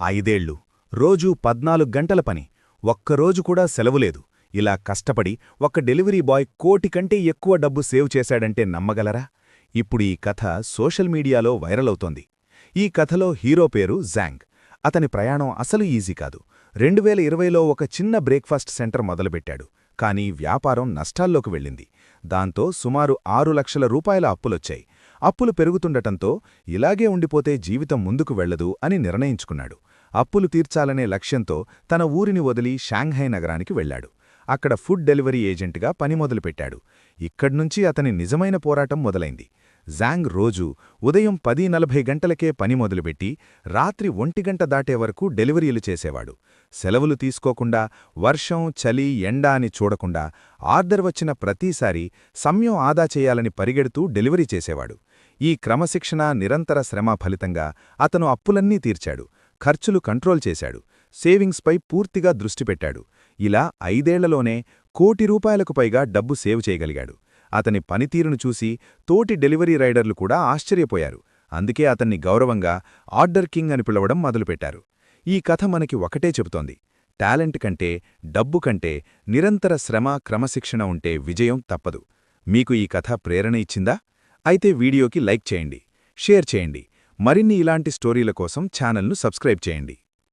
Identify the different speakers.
Speaker 1: ఐదేళ్ళు రోజూ పద్నాలుగు గంటల పని. ఒక్కరోజు కూడా సెలవులేదు ఇలా కష్టపడి ఒక డెలివరీ బాయ్ కోటి కంటే ఎక్కువ డబ్బు సేవ్ చేశాడంటే నమ్మగలరా? ఇప్పుడు ఈ కథ సోషల్ మీడియాలో వైరల్ అవుతోంది. ఈ కథలో హీరో పేరు జాంగ్. అతని ప్రయాణం అసలు ఈజీ కాదు. రెండు వేల ఇరవైలో ఒక చిన్న బ్రేక్ఫాస్ట్ సెంటర్ మొదలుపెట్టాడు. కానీ వ్యాపారం నష్టాల్లోకి వెళ్ళింది. దాంతో సుమారు ఆరు లక్షల రూపాయల అప్పులొచ్చాయి. అప్పులు పెరుగుతుండటంతో ఇలాగే ఉండిపోతే జీవితం ముందుకు వెళ్ళదు అని నిర్ణయించుకున్నాడు. అప్పులు తీర్చాలనే లక్ష్యంతో తన ఊరిని వదిలి షాంఘై నగరానికి వెళ్ళాడు అక్కడ ఫుడ్ డెలివరీ ఏజెంట్గా పని మొదలుపెట్టాడు. ఇక్కడ్నుంచి అతని నిజమైన పోరాటం మొదలైంది. జాంగ్ రోజు ఉదయం పది నలభై గంటలకే పని మొదలుపెట్టి రాత్రి ఒంటిగంట దాటే వరకు డెలివరీలు చేసేవాడు. సెలవులు తీసుకోకుండా వర్షం చలి ఎండ అని చూడకుండా ఆర్డర్ వచ్చిన ప్రతిసారి సమయం ఆదా చేయాలని పరిగెడుతూ డెలివరీ చేసేవాడు. ఈ క్రమశిక్షణ నిరంతర శ్రమ ఫలితంగా అతను అప్పులన్నీ తీర్చాడు. ఖర్చులు కంట్రోల్ చేశాడు. సేవింగ్స్పై పూర్తిగా దృష్టి పెట్టాడు. ఇలా ఐదేళ్ళలోనే కోటి రూపాయలకు పైగా డబ్బు సేవ్ చేయగలిగాడు. అతని పనితీరును చూసి తోటి డెలివరీ రైడర్లు కూడా ఆశ్చర్యపోయారు. అందుకే అతన్ని గౌరవంగా ఆర్డర్ కింగ్ అని పిలవడం మొదలుపెట్టారు. ఈ కథ మనకి ఒకటే చెబుతోంది. టాలెంట్ కంటే డబ్బు కంటే నిరంతర శ్రమ క్రమశిక్షణ ఉంటే విజయం తప్పదు. మీకు ఈ కథ ప్రేరణ ఇచ్చిందా? అయితే వీడియోకి లైక్ చేయండి షేర్ చేయండి. మరిన్ని ఇలాంటి స్టోరీల కోసం ఛానల్ను సబ్స్క్రైబ్ చేయండి.